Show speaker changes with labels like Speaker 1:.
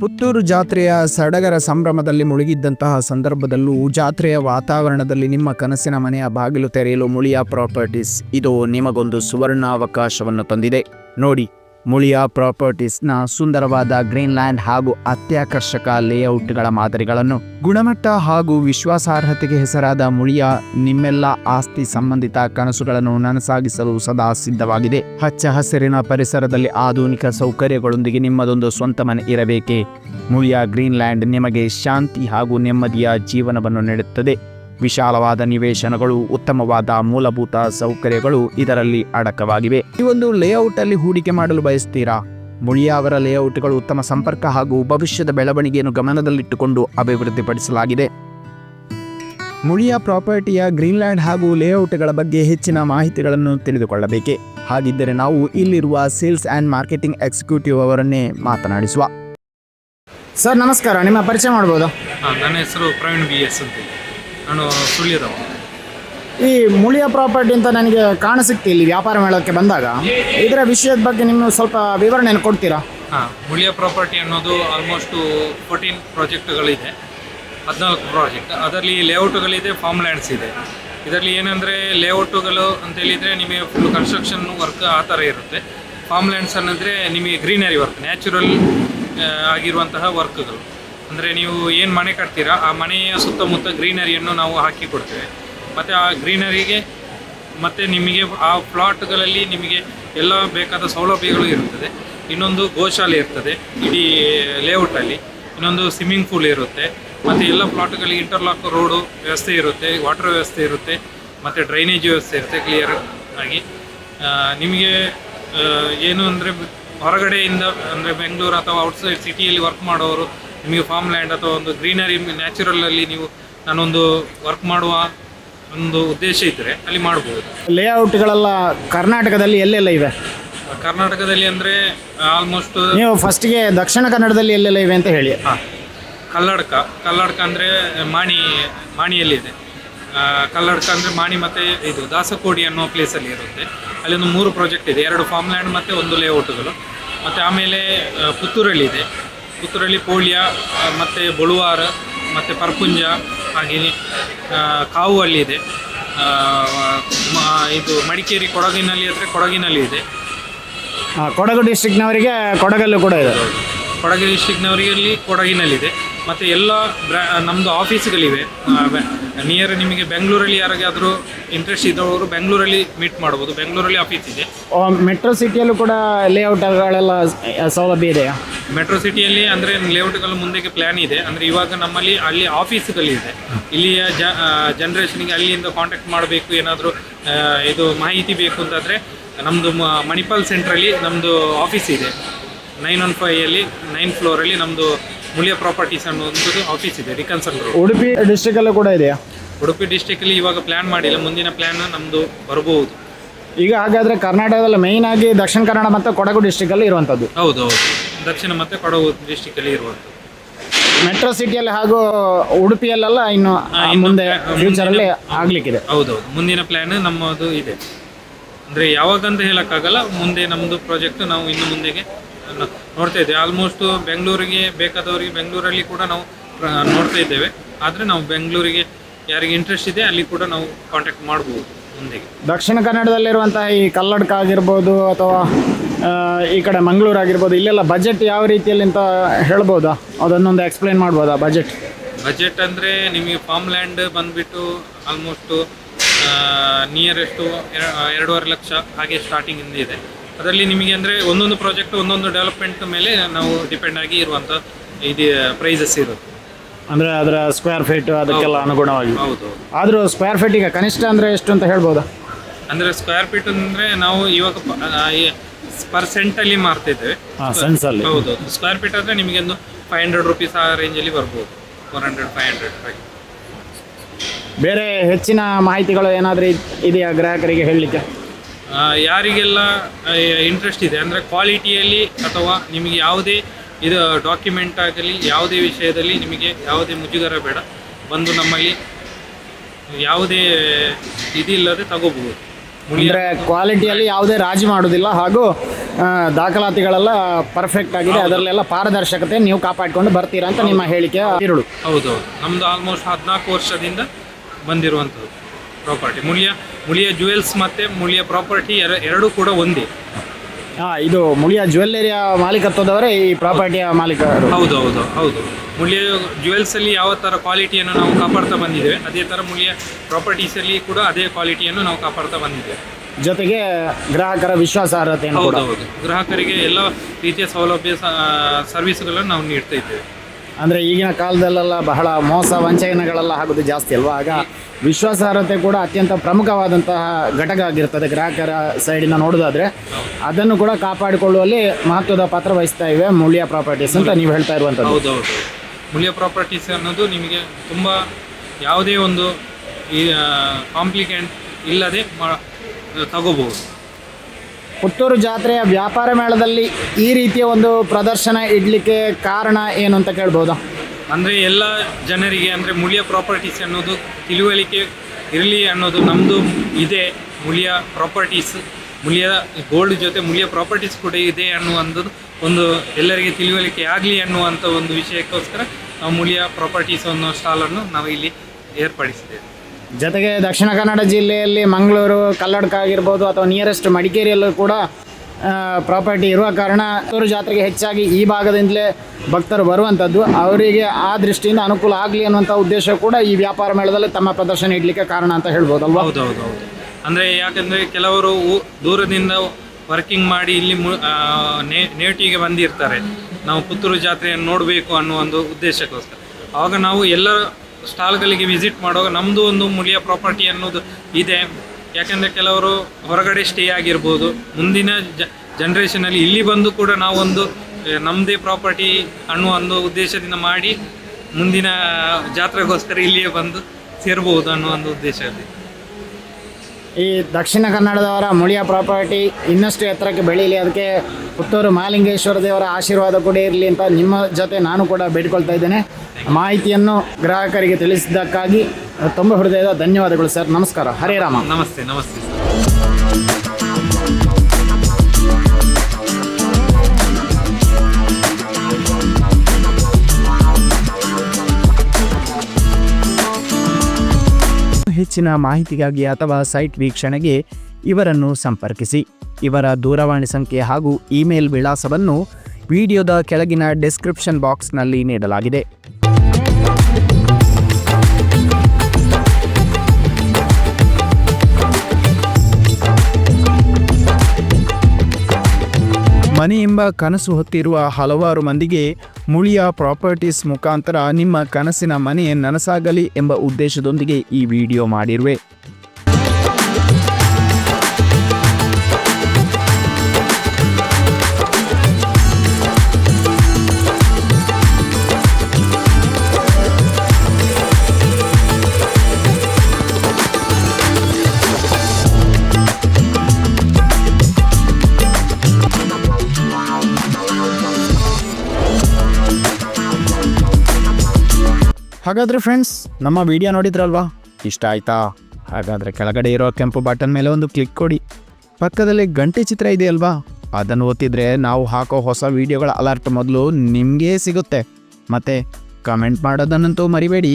Speaker 1: ಪುತ್ತೂರು ಜಾತ್ರೆಯ ಸಡಗರ ಸಂಭ್ರಮದಲ್ಲಿ ಮುಳುಗಿದ್ದಂತಹ ಸಂದರ್ಭದಲ್ಲೂ ಜಾತ್ರೆಯ ವಾತಾವರಣದಲ್ಲಿ ನಿಮ್ಮ ಕನಸಿನ ಮನೆಯ ಬಾಗಿಲು ತೆರೆಯಲು ಮುಳಿಯಾ ಪ್ರಾಪರ್ಟೀಸ್. ಇದು ನಿಮಗೊಂದು ಸುವರ್ಣಾವಕಾಶವನ್ನು ತಂದಿದೆ. ನೋಡಿ. ಮುಳಿಯಾ ಪ್ರಾಪರ್ಟೀಸ್ನ ಸುಂದರವಾದ ಗ್ರೀನ್ಲ್ಯಾಂಡ್ ಹಾಗೂ ಅತ್ಯಾಕರ್ಷಕ ಲೇಔಟ್ಗಳ ಮಾದರಿಗಳನ್ನು ಗುಣಮಟ್ಟ ಹಾಗೂ ವಿಶ್ವಾಸಾರ್ಹತೆಗೆ ಹೆಸರಾದ ಮುಳಿಯಾ ನಿಮ್ಮೆಲ್ಲ ಆಸ್ತಿ ಸಂಬಂಧಿತ ಕನಸುಗಳನ್ನು ನನಸಾಗಿಸಲು ಸದಾ ಸಿದ್ಧವಾಗಿದೆ. ಹಚ್ಚ ಹಸಿರಿನ ಪರಿಸರದಲ್ಲಿ ಆಧುನಿಕ ಸೌಕರ್ಯಗಳೊಂದಿಗೆ ನಿಮ್ಮದೊಂದು ಸ್ವಂತ ಮನೆ ಇರಬೇಕೆ? ಮುಳಿಯಾ ಗ್ರೀನ್ಲ್ಯಾಂಡ್ ನಿಮಗೆ ಶಾಂತಿ ಹಾಗೂ ನೆಮ್ಮದಿಯ ಜೀವನವನ್ನು ನೀಡುತ್ತದೆ. ವಿಶಾಲವಾದ ನಿವೇಶನಗಳು, ಉತ್ತಮವಾದ ಮೂಲಭೂತ ಸೌಕರ್ಯಗಳು ಇದರಲ್ಲಿ ಅಡಕವಾಗಿವೆ. ಈ ಒಂದು ಲೇಔಟ್ ಅಲ್ಲಿ ಹೂಡಿಕೆ ಮಾಡಲು ಬಯಸ್ತೀರಾ? ಮುಳಿಯ ಅವರ ಲೇಔಟ್ಗಳು ಉತ್ತಮ ಸಂಪರ್ಕ ಹಾಗೂ ಭವಿಷ್ಯದ ಬೆಳವಣಿಗೆಯನ್ನು ಗಮನದಲ್ಲಿಟ್ಟುಕೊಂಡು ಅಭಿವೃದ್ಧಿಪಡಿಸಲಾಗಿದೆ. ಮುಳಿಯ ಪ್ರಾಪರ್ಟಿಯ ಗ್ರೀನ್ಲ್ಯಾಂಡ್ ಹಾಗೂ ಲೇಔಟ್ಗಳ ಬಗ್ಗೆ ಹೆಚ್ಚಿನ ಮಾಹಿತಿಗಳನ್ನು ತಿಳಿದುಕೊಳ್ಳಬೇಕೆ? ಹಾಗಿದ್ದರೆ ನಾವು ಇಲ್ಲಿರುವ ಸೇಲ್ಸ್ ಆ್ಯಂಡ್ ಮಾರ್ಕೆಟಿಂಗ್ ಎಕ್ಸಿಕ್ಯೂಟಿವ್ ಅವರನ್ನೇ ಮಾತನಾಡಿಸುವ.
Speaker 2: ಸರ್, ನಮಸ್ಕಾರ. ನಿಮ್ಮ ಪರಿಚಯ ಮಾಡ್ಬೋದು?
Speaker 3: ನನ್ನ ಹೆಸರು ಪ್ರವೀಣ್ ಬಿ ಎಸ್ ಅಂತೇಳಿ. ನಾನು ಸುಳ್ಳಿದವ
Speaker 2: ಈ ಮುಳಿಯ ಪ್ರಾಪರ್ಟಿ ಅಂತ ನನಗೆ ಕಾಣಿಸುತ್ತೆ ಇಲ್ಲಿ ವ್ಯಾಪಾರ ಮೇಳಕ್ಕೆ ಬಂದಾಗ. ಇದರ ವಿಷಯದ ಬಗ್ಗೆ ನಿಮ್ಮ ಸ್ವಲ್ಪ ವಿವರಣೆಯನ್ನು ಕೊಡ್ತೀರಾ?
Speaker 3: ಹಾಂ ಮುಳಿಯ ಪ್ರಾಪರ್ಟಿ ಅನ್ನೋದು ಆಲ್ಮೋಸ್ಟು ಫೋರ್ಟೀನ್ ಪ್ರಾಜೆಕ್ಟ್ಗಳಿದೆ ಹದಿನಾಲ್ಕು ಪ್ರಾಜೆಕ್ಟ್ ಅದರಲ್ಲಿ ಲೇಔಟ್ಗಳಿದೆ ಫಾರ್ಮ್ ಲ್ಯಾಂಡ್ಸ್ ಇದೆ. ಇದರಲ್ಲಿ ಏನಂದರೆ ಲೇಔಟುಗಳು ಅಂತ ಹೇಳಿದರೆ ನಿಮಗೆ ಫುಲ್ ಕನ್ಸ್ಟ್ರಕ್ಷನ್ ವರ್ಕ್ ಆ ಥರ ಇರುತ್ತೆ. ಫಾರ್ಮ್ ಲ್ಯಾಂಡ್ಸ್ ಅನ್ನೋದ್ರೆ ನಿಮಗೆ ಗ್ರೀನರಿ ವರ್ಕ್ ನ್ಯಾಚುರಲ್ ಆಗಿರುವಂತಹ ವರ್ಕ್ಗಳು ಅಂದರೆ ನೀವು ಏನು ಮನೆ ಕಟ್ತೀರಾ, ಆ ಮನೆಯ ಸುತ್ತಮುತ್ತ ಗ್ರೀನರಿಯನ್ನು ನಾವು ಹಾಕಿ ಕೊಡ್ತೇವೆ. ಮತ್ತು ಆ ಗ್ರೀನರಿಗೆ ಮತ್ತು ನಿಮಗೆ ಆ ಪ್ಲಾಟ್ಗಳಲ್ಲಿ ನಿಮಗೆ ಎಲ್ಲ ಬೇಕಾದ ಸೌಲಭ್ಯಗಳು ಇರುತ್ತದೆ. ಇನ್ನೊಂದು ಗೋಶಾಲೆ ಇರ್ತದೆ, ಇಡೀ ಲೇಔಟಲ್ಲಿ. ಇನ್ನೊಂದು ಸ್ವಿಮ್ಮಿಂಗ್ ಪೂಲ್ ಇರುತ್ತೆ. ಮತ್ತು ಎಲ್ಲ ಪ್ಲಾಟ್ಗಳಿಗೆ ಇಂಟರ್ಲಾಕ್ ರೋಡು ವ್ಯವಸ್ಥೆ ಇರುತ್ತೆ ವಾಟರ್ ವ್ಯವಸ್ಥೆ ಇರುತ್ತೆ, ಮತ್ತು ಡ್ರೈನೇಜ್ ವ್ಯವಸ್ಥೆ ಇರುತ್ತೆ ಕ್ಲಿಯರ್ ಆಗಿ. ನಿಮಗೆ ಏನು ಅಂದರೆ ಹೊರಗಡೆಯಿಂದ ಅಂದರೆ ಬೆಂಗಳೂರು ಅಥವಾ ಔಟ್ಸೈಡ್ ಸಿಟಿಯಲ್ಲಿ ವರ್ಕ್ ಮಾಡೋರು ನಿಮಗೆ ಫಾರ್ಮ್ ಲ್ಯಾಂಡ್ ಅಥವಾ ಒಂದು ಗ್ರೀನರಿ ನ್ಯಾಚುರಲಲ್ಲಿ ನೀವು ನಾನೊಂದು ವರ್ಕ್ ಮಾಡುವ ಒಂದು ಉದ್ದೇಶ ಇದ್ದರೆ ಅಲ್ಲಿ ಮಾಡ್ಬೋದು.
Speaker 2: ಲೇಔಟ್ಗಳೆಲ್ಲ ಕರ್ನಾಟಕದಲ್ಲಿ ಎಲ್ಲೆಲ್ಲ ಇವೆ?
Speaker 3: ಕರ್ನಾಟಕದಲ್ಲಿ ಅಂದರೆ ಆಲ್ಮೋಸ್ಟ್
Speaker 2: ನೀವು ಫಸ್ಟ್ಗೆ ದಕ್ಷಿಣ ಕನ್ನಡದಲ್ಲಿ ಎಲ್ಲೆಲ್ಲ ಇವೆ ಅಂತ ಹೇಳಿ.
Speaker 3: ಹಾಂ ಕಲ್ಲಡ್ಕ. ಕಲ್ಲಡ್ಕ ಅಂದರೆ ಮಾಣಿ ಮಾಣಿಯಲ್ಲಿದೆ ಕಲ್ಲಡ್ಕ ಅಂದರೆ ಮಾಣಿ ಮತ್ತು ಇದು ದಾಸಕೋಡಿ ಅನ್ನೋ ಪ್ಲೇಸಲ್ಲಿ ಇರುತ್ತೆ. ಅಲ್ಲಿ ಒಂದು ಮೂರು ಪ್ರಾಜೆಕ್ಟ್ ಇದೆ. ಎರಡು ಫಾರ್ಮ್ ಲ್ಯಾಂಡ್ ಮತ್ತು ಒಂದು ಲೇಔಟ್ಗಳು ಮತ್ತು ಆಮೇಲೆ ಪುತ್ತೂರಲ್ಲಿ ಪುತ್ತೂರಲ್ಲಿದೆ ಪುತ್ತೂರಲ್ಲಿ ಪೋಳ್ಯ ಮತ್ತು ಬಳುವಾರ ಮತ್ತು ಪರ್ಪುಂಜ ಹಾಗೆಯೇ ಕಾವು ಅಲ್ಲಿ ಇದೆ. ಇದು ಮಡಿಕೇರಿ ಕೊಡಗಿನಲ್ಲಿ ಆದರೆ ಕೊಡಗಿನಲ್ಲಿ ಇದೆ.
Speaker 2: ಕೊಡಗು ಡಿಸ್ಟ್ರಿಕ್ಟ್ನವರಿಗೆ ಕೊಡಗಲ್ಲೂ ಕೂಡ ಇದೆ.
Speaker 3: ಕೊಡಗು ಡಿಸ್ಟಿಕ್ನವರಿಗೆ ಕೊಡಗಿನಲ್ಲಿದೆ. ಮತ್ತು ಎಲ್ಲ ಬ್ರಾ ನಮ್ಮದು ಆಫೀಸ್ಗಳಿವೆ. ನಿಯರ್ ನಿಮಗೆ ಬೆಂಗಳೂರಲ್ಲಿ ಯಾರಿಗಾದರೂ ಇಂಟ್ರೆಸ್ಟ್ ಇದ್ದವರು ಬೆಂಗಳೂರಲ್ಲಿ ಮೀಟ್ ಮಾಡ್ಬೋದು. ಬೆಂಗಳೂರಲ್ಲಿ ಆಫೀಸ್ ಇದೆ.
Speaker 2: ಮೆಟ್ರೋ ಸಿಟಿಯಲ್ಲೂ ಕೂಡ ಲೇಔಟ್ಗಳೆಲ್ಲ ಸೌಲಭ್ಯ ಇದೆಯಾ?
Speaker 3: ಮೆಟ್ರೋ ಸಿಟಿಯಲ್ಲಿ ಅಂದರೆ ಲೇಔಟ್ಗಳ ಮುಂದೆಗೆ ಪ್ಲ್ಯಾನ್ ಇದೆ. ಅಂದರೆ ಇವಾಗ ನಮ್ಮಲ್ಲಿ ಅಲ್ಲಿ ಆಫೀಸ್ಗಳಿದೆ ಇಲ್ಲಿಯ ಜ ಜನ್ರೇಷನಿಗೆ ಅಲ್ಲಿಂದ ಕಾಂಟ್ಯಾಕ್ಟ್ ಮಾಡಬೇಕು ಏನಾದರೂ ಇದು ಮಾಹಿತಿ ಬೇಕು ಅಂತಂದರೆ ನಮ್ಮದು ಮಣಿಪಾಲ್ ಸೆಂಟ್ರಲ್ಲಿ ನಮ್ಮದು ಆಫೀಸ್ ಇದೆ. ನೈನ್ ಒನ್ ಫೈಯಲ್ಲಿ ನೈನ್ ಫ್ಲೋರಲ್ಲಿ ನಮ್ಮದು ಮುಳಿಯ ಪ್ರಾಪರ್ಟೀಸ್ ಅನ್ನೋ ಒಂದು ಆಫೀಸ್ ಇದೆ ರಿಕನ್ಸಲ್ ರೋಡ್
Speaker 2: ಉಡುಪಿ ಡಿಸ್ಟ್ರಿಕ್ಟಲ್ಲೂ ಕೂಡ ಇದೆಯಾ?
Speaker 3: ಉಡುಪಿ ಡಿಸ್ಟಿಕಲ್ಲಿ ಇವಾಗ ಪ್ಲ್ಯಾನ್ ಮಾಡಿಲ್ಲ ಮುಂದಿನ ಪ್ಲ್ಯಾನ್ ನಮ್ಮದು ಬರಬಹುದು
Speaker 2: ಈಗ ಹಾಗಾದ್ರೆ ಕರ್ನಾಟಕದಲ್ಲಿ ಮೈನ್ ಆಗಿ ದಕ್ಷಿಣ ಕನ್ನಡ ಮತ್ತು ಕೊಡಗು ಡಿಸ್ಟಿಕಲ್ಲಿ ಇರುವಂಥದ್ದು.
Speaker 3: ಹೌದು ಹೌದು. ದಕ್ಷಿಣ ಮತ್ತು ಕೊಡಗು ಡಿಸ್ಟಿಕಲ್ಲಿ ಇರುವಂತದ್ದು
Speaker 2: ಮೆಟ್ರೋ ಸಿಟಿಯಲ್ಲಿ ಹಾಗೂ ಉಡುಪಿಯಲ್ಲೆಲ್ಲ ಇನ್ನು
Speaker 3: ಇನ್ನು
Speaker 2: ಮುಂದೆ
Speaker 3: ಮುಂದಿನ-
Speaker 2: ಫ್ಯೂಚರಲ್ಲಿ ಆಗ್ಲಿಕ್ಕಿದೆ.
Speaker 3: ಹೌದೌದು ಮುಂದಿನ ಪ್ಲ್ಯಾನ್ ನಮ್ಮದು ಇದೆ. ಅಂದರೆ ಯಾವಾಗಂತ ಹೇಳೋಕ್ಕಾಗಲ್ಲ ಮುಂದೆ ನಮ್ಮದು ಪ್ರಾಜೆಕ್ಟ್ ನಾವು ಇನ್ನು ಮುಂದೆಗೆ ನ- ನೋಡ್ತಾ ಇದ್ದೇವೆ. ಆಲ್ಮೋಸ್ಟ್ ಬೆಂಗಳೂರಿಗೆ ಬೇಕಾದವರಿಗೆ ಬೆಂಗಳೂರಲ್ಲಿ ಕೂಡ ನಾವು ನೋಡ್ತಾ ಇದ್ದೇವೆ. ಆದರೆ ನಾವು ಬೆಂಗಳೂರಿಗೆ ಯಾರಿಗೆ ಇಂಟ್ರೆಸ್ಟ್ ಇದೆ ಅಲ್ಲಿ ಕೂಡ ನಾವು ಕಾಂಟ್ಯಾಕ್ಟ್ ಮಾಡ್ಬೋದು ಮುಂದೆ
Speaker 2: ದಕ್ಷಿಣ ಕನ್ನಡದಲ್ಲಿರುವಂತಹ ಈ ಕಲ್ಲಡ್ಕ ಆಗಿರ್ಬೋದು ಅಥವಾ ಈ ಕಡೆ ಮಂಗಳೂರು ಆಗಿರ್ಬೋದು ಇಲ್ಲೆಲ್ಲ ಬಜೆಟ್ ಯಾವ ರೀತಿಯಲ್ಲಿ ಅಂತ ಹೇಳ್ಬೋದಾ? ಅದನ್ನೊಂದು ಎಕ್ಸ್ಪ್ಲೈನ್ ಮಾಡ್ಬೋದಾ ಬಜೆಟ್
Speaker 3: ಬಜೆಟ್ ಅಂದರೆ ನಿಮಗೆ ಫಾರ್ಮ್ ಲ್ಯಾಂಡ್ ಬಂದುಬಿಟ್ಟು ಆಲ್ಮೋಸ್ಟು ನಿಯರೆಸ್ಟು ಎರಡೂವರೆ ಲಕ್ಷ ಹಾಗೆ ಸ್ಟಾರ್ಟಿಂಗಿಂದ ಇದೆ. ಅದರಲ್ಲಿ ನಿಮಗೆ ಅಂದರೆ ಒಂದೊಂದು ಪ್ರಾಜೆಕ್ಟ್ ಒಂದೊಂದು ಡೆವಲಪ್ಮೆಂಟ್ ಮೇಲೆ ನಾವು ಡಿಪೆಂಡ್ ಆಗಿ ಇರುವಂಥ ಇದು ಪ್ರೈಸಸ್ ಇರುತ್ತೆ
Speaker 2: ಅಂದ್ರೆ ಅದರ ಸ್ಕ್ವೇರ್ ಫೀಟ್ ಅದಕ್ಕೆಲ್ಲ ಅನುಗುಣವಾಗಿ.
Speaker 3: ಹೌದು.
Speaker 2: ಆದರೂ ಸ್ಕ್ವೇರ್ ಫೀಟ್ ಈಗ ಕನಿಷ್ಠ ಅಂದ್ರೆ ಎಷ್ಟು ಅಂತ ಹೇಳ್ಬೋದಾ?
Speaker 3: ಅಂದ್ರೆ ಸ್ಕ್ವೇರ್ ಫೀಟ್ ಅಂದ್ರೆ ನಾವು ಇವಾಗ ಪರ್ಸೆಂಟ್ ಅಲ್ಲಿ ಮಾರ್ತಿದ್ದೇವೆ.
Speaker 2: ಸೆನ್ಸಲ್ಲಿ
Speaker 3: ಹೌದು. ಸ್ಕ್ವೇರ್ ಫೀಟ್ ಅಂದ್ರೆ ನಿಮಗೆ ಒಂದು ಫೈವ್ ಹಂಡ್ರೆಡ್ ರುಪೀಸ್ ಆ ರೇಂಜಲ್ಲಿ ಬರ್ಬೋದು. ಫೋರ್ ಹಂಡ್ರೆಡ್ ಫೈವ್ ಹಂಡ್ರೆಡ್ ಹಾಗೆ.
Speaker 2: ಬೇರೆ ಹೆಚ್ಚಿನ ಮಾಹಿತಿಗಳು ಏನಾದ್ರೂ ಇದೆಯಾ ಗ್ರಾಹಕರಿಗೆ ಹೇಳಲಿಕ್ಕೆ?
Speaker 3: ಯಾರಿಗೆಲ್ಲ ಇಂಟ್ರೆಸ್ಟ್ ಇದೆ ಅಂದರೆ ಕ್ವಾಲಿಟಿಯಲ್ಲಿ ಅಥವಾ ನಿಮಗೆ ಯಾವುದೇ ಇದು ಡಾಕ್ಯುಮೆಂಟ್ ಆಗಲಿ ಯಾವುದೇ ವಿಷಯದಲ್ಲಿ ನಿಮಗೆ ಯಾವುದೇ ಮುಜುಗರ ಬೇಡ. ಬಂದು ನಮ್ಮಲ್ಲಿ ಯಾವುದೇ ಇದಿಲ್ಲದೆ ತಗೋಬಹುದು.
Speaker 2: ಅಂದರೆ ಕ್ವಾಲಿಟಿಯಲ್ಲಿ ಯಾವುದೇ ರಾಜಿ ಮಾಡೋದಿಲ್ಲ ಹಾಗೂ ದಾಖಲಾತಿಗಳೆಲ್ಲ ಪರ್ಫೆಕ್ಟ್ ಆಗಿದೆ ಅದರಲ್ಲೆಲ್ಲ ಪಾರದರ್ಶಕತೆ ನೀವು ಕಾಪಾಡಿಕೊಂಡು ಬರ್ತೀರಾ ಅಂತ ನಿಮ್ಮ ಹೇಳಿಕೆ. ಇರುಳು
Speaker 3: ಹೌದು. ನಮ್ದು ಆಲ್ಮೋಸ್ಟ್ ಹದಿನಾಲ್ಕು ವರ್ಷದಿಂದ ಬಂದಿರುವಂಥದ್ದು ಪ್ರಾಪರ್ಟಿ ಮುಳಿಯ ಮುಳಿಯ ಜುವೆಲ್ಸ್ ಮತ್ತು ಮುಳಿಯ ಪ್ರಾಪರ್ಟಿ ಎರ ಎರಡೂ ಕೂಡ ಒಂದೇ.
Speaker 2: ಹಾ ಇದು ಮುಳಿಯ ಜ್ಯುವೆಲ್ಲರಿಯ ಮಾಲೀಕತ್ವದವರೇ ಈ ಪ್ರಾಪರ್ಟಿಯ ಮಾಲೀಕರು.
Speaker 3: ಹೌದು ಹೌದು ಹೌದು. ಮುಳಿಯ ಜುವೆಲ್ಸಲ್ಲಿ ಯಾವ ಥರ ಕ್ವಾಲಿಟಿಯನ್ನು ನಾವು ಕಾಪಾಡ್ತಾ ಬಂದಿದ್ದೇವೆ ಅದೇ ಥರ ಮುಳಿಯ ಪ್ರಾಪರ್ಟೀಸಲ್ಲಿ ಕೂಡ ಅದೇ ಕ್ವಾಲಿಟಿಯನ್ನು ನಾವು ಕಾಪಾಡ್ತಾ ಬಂದಿದ್ದೇವೆ.
Speaker 2: ಜೊತೆಗೆ ಗ್ರಾಹಕರ ವಿಶ್ವಾಸಾರ್ಹತೆ
Speaker 3: ಹೌದು ಹೌದು. ಗ್ರಾಹಕರಿಗೆ ಎಲ್ಲ ರೀತಿಯ ಸೌಲಭ್ಯ ಸರ್ವಿಸ್ಗಳನ್ನು ನಾವು ನೀಡ್ತಾ ಇದ್ದೇವೆ.
Speaker 2: ಅಂದರೆ ಈಗಿನ ಕಾಲದಲ್ಲೆಲ್ಲ ಬಹಳ ಮೋಸ, ವಂಚನೆಗಳೆಲ್ಲ ಆಗೋದು ಜಾಸ್ತಿ ಅಲ್ವಾ? ಆಗ ವಿಶ್ವಾಸಾರ್ಹತೆ ಕೂಡ ಅತ್ಯಂತ ಪ್ರಮುಖವಾದಂತಹ ಘಟಕ ಆಗಿರ್ತದೆ ಗ್ರಾಹಕರ ಸೈಡಿನ ನೋಡೋದಾದ್ರೆ. ಅದನ್ನು ಕೂಡ ಕಾಪಾಡಿಕೊಳ್ಳುವಲ್ಲಿ ಮಹತ್ವದ ಪಾತ್ರ ವಹಿಸ್ತಾ ಇವೆ ಮುಳಿಯ ಪ್ರಾಪರ್ಟೀಸ್ ಅಂತ ನೀವು ಹೇಳ್ತಾ ಇರುವಂಥದ್ದು.
Speaker 3: ಹೌದೌದು. ಮುಳಿಯ ಪ್ರಾಪರ್ಟೀಸ್ ಅನ್ನೋದು ನಿಮಗೆ ತುಂಬ ಯಾವುದೇ ಒಂದು ಕಾಂಪ್ಲಿಕೆಂಟ್ ಇಲ್ಲದೆ ತಗೋಬಹುದು.
Speaker 2: ಪುತ್ತೂರು ಜಾತ್ರೆಯ ವ್ಯಾಪಾರ ಮೇಳದಲ್ಲಿ ಈ ರೀತಿಯ ಒಂದು ಪ್ರದರ್ಶನ ಇಡಲಿಕ್ಕೆ ಕಾರಣ ಏನು ಅಂತ ಕೇಳ್ಬೋದಾ?
Speaker 3: ಅಂದರೆ ಎಲ್ಲ ಜನರಿಗೆ ಅಂದರೆ ಮುಳಿಯ ಪ್ರಾಪರ್ಟೀಸ್ ಅನ್ನೋದು ತಿಳುವಳಿಕೆ ಇರಲಿ ಅನ್ನೋದು ನಮ್ಮದು ಇದೆ. ಮುಳಿಯ ಪ್ರಾಪರ್ಟೀಸ್ ಮುಳಿಯ ಗೋಲ್ಡ್ ಜೊತೆ ಮುಳಿಯ ಪ್ರಾಪರ್ಟೀಸ್ ಕೂಡ ಇದೆ ಅನ್ನುವಂಥದ್ದು ಒಂದು ಎಲ್ಲರಿಗೆ ತಿಳುವಳಿಕೆ ಆಗಲಿ ಅನ್ನುವಂಥ ಒಂದು ವಿಷಯಕ್ಕೋಸ್ಕರ ನಾವು ಮುಳಿಯ ಪ್ರಾಪರ್ಟೀಸ್ ಅನ್ನೋ ಸ್ಟಾಲನ್ನು ನಾವು ಇಲ್ಲಿ ಏರ್ಪಡಿಸಿದ್ದೇವೆ.
Speaker 2: ಜೊತೆಗೆ ದಕ್ಷಿಣ ಕನ್ನಡ ಜಿಲ್ಲೆಯಲ್ಲಿ ಮಂಗಳೂರು, ಕಲ್ಲಡ್ಕ ಆಗಿರ್ಬೋದು ಅಥವಾ ನಿಯರೆಸ್ಟ್ ಮಡಿಕೇರಿಯಲ್ಲೂ ಕೂಡ ಪ್ರಾಪರ್ಟಿ ಇರುವ ಕಾರಣ ಪುತ್ತೂರು ಜಾತ್ರೆಗೆ ಹೆಚ್ಚಾಗಿ ಈ ಭಾಗದಿಂದಲೇ ಭಕ್ತರು ಬರುವಂಥದ್ದು. ಅವರಿಗೆ ಆ ದೃಷ್ಟಿಯಿಂದ ಅನುಕೂಲ ಆಗಲಿ ಅನ್ನುವಂಥ ಉದ್ದೇಶ ಕೂಡ ಈ ವ್ಯಾಪಾರ ಮೇಳದಲ್ಲಿ ತಮ್ಮ ಪ್ರದರ್ಶನ ಇಡಲಿಕ್ಕೆ ಕಾರಣ ಅಂತ ಹೇಳ್ಬೋದಲ್ವಾ?
Speaker 3: ಹೌದು ಹೌದು ಹೌದು. ಅಂದರೆ ಯಾಕಂದರೆ ಕೆಲವರು ದೂರದಿಂದ ವರ್ಕಿಂಗ್ ಮಾಡಿ ಇಲ್ಲಿ ನೇಟಿಗೆ ಬಂದಿರ್ತಾರೆ. ನಾವು ಪುತ್ತೂರು ಜಾತ್ರೆಯನ್ನು ನೋಡಬೇಕು ಅನ್ನೋ ಒಂದು ಉದ್ದೇಶಕ್ಕೋಸ್ಕರ. ಆವಾಗ ನಾವು ಎಲ್ಲ ಸ್ಟಾಲ್ಗಳಿಗೆ ವಿಸಿಟ್ ಮಾಡುವಾಗ ನಮ್ಮದು ಒಂದು ಮುಳಿಯ ಪ್ರಾಪರ್ಟಿ ಅನ್ನೋದು ಇದೆ. ಯಾಕೆಂದರೆ ಕೆಲವರು ಹೊರಗಡೆ ಸ್ಟೇ ಆಗಿರ್ಬೋದು. ಮುಂದಿನ ಜನ್ರೇಷನಲ್ಲಿ ಇಲ್ಲಿ ಬಂದು ಕೂಡ ನಾವೊಂದು ನಮ್ಮದೇ ಪ್ರಾಪರ್ಟಿ ಅನ್ನುವ ಒಂದು ಉದ್ದೇಶದಿಂದ ಮಾಡಿ ಮುಂದಿನ ಜಾತ್ರೆಗೋಸ್ಕರ ಇಲ್ಲಿಯೇ ಬಂದು ಸೇರ್ಬೋದು ಅನ್ನೋ ಒಂದು ಉದ್ದೇಶದಲ್ಲಿ
Speaker 2: ಈ ದಕ್ಷಿಣ ಕನ್ನಡದವರ ಮುಳಿಯ ಪ್ರಾಪರ್ಟಿ ಇನ್ನಷ್ಟು ಎತ್ತರಕ್ಕೆ ಬೆಳೀಲಿ. ಅದಕ್ಕೆ ಪುತ್ತೂರು ಮಾಲಿಂಗೇಶ್ವರ ದೇವರ ಆಶೀರ್ವಾದ ಕೂಡ ಇರಲಿ ಅಂತ ನಿಮ್ಮ ಜೊತೆ ನಾನು ಕೂಡ ಬೇಡ್ಕೊಳ್ತಾ ಇದ್ದೇನೆ. ಮಾಹಿತಿಯನ್ನು ಗ್ರಾಹಕರಿಗೆ ತಿಳಿಸಿದ್ದಕ್ಕಾಗಿ ತುಂಬ ಹೃದಯದ ಧನ್ಯವಾದಗಳು ಸರ್. ನಮಸ್ಕಾರ. ಹರೇ ರಾಮ.
Speaker 3: ನಮಸ್ತೆ ನಮಸ್ತೆ.
Speaker 1: ಹೆಚ್ಚಿನ ಮಾಹಿತಿಗಾಗಿ ಅಥವಾ ಸೈಟ್ ವೀಕ್ಷಣೆಗೆ ಇವರನ್ನು ಸಂಪರ್ಕಿಸಿ. ಇವರ ದೂರವಾಣಿ ಸಂಖ್ಯೆ ಹಾಗೂ ಇಮೇಲ್ ವಿಳಾಸವನ್ನು ವಿಡಿಯೋದ ಕೆಳಗಿನ ಡಿಸ್ಕ್ರಿಪ್ಷನ್ ಬಾಕ್ಸ್ನಲ್ಲಿ ನೀಡಲಾಗಿದೆ. ಮನೆ ಎಂಬ ಕನಸು ಹೊತ್ತಿರುವ ಹಲವಾರು ಮಂದಿಗೆ ಮುಳಿಯ ಪ್ರಾಪರ್ಟೀಸ್ ಮುಖಾಂತರ ನಿಮ್ಮ ಕನಸಿನ ಮನೆ ನನಸಾಗಲಿ ಎಂಬ ಉದ್ದೇಶದೊಂದಿಗೆ ಈ ವಿಡಿಯೋ ಮಾಡಿರುವೆ. ಹಾಗಾದರೆ ಫ್ರೆಂಡ್ಸ್ ನಮ್ಮ ವಿಡಿಯೋ ನೋಡಿದ್ರಲ್ವಾ? ಇಷ್ಟ ಆಯ್ತಾ? ಹಾಗಾದರೆ ಕೆಳಗಡೆ ಇರೋ ಕೆಂಪು ಬಟನ್ ಮೇಲೆ ಒಂದು ಕ್ಲಿಕ್ ಕೊಡಿ. ಪಕ್ಕದಲ್ಲಿ ಗಂಟೆ ಚಿತ್ರ ಇದೆಯಲ್ವಾ ಅದನ್ನು ಒತ್ತಿದ್ರೆ ನಾವು ಹಾಕೋ ಹೊಸ ವಿಡಿಯೋಗಳ ಅಲರ್ಟ್ ಮೊದಲು ನಿಮಗೆ ಸಿಗುತ್ತೆ. ಮತ್ತು ಕಮೆಂಟ್ ಮಾಡೋದನ್ನಂತೂ ಮರಿಬೇಡಿ.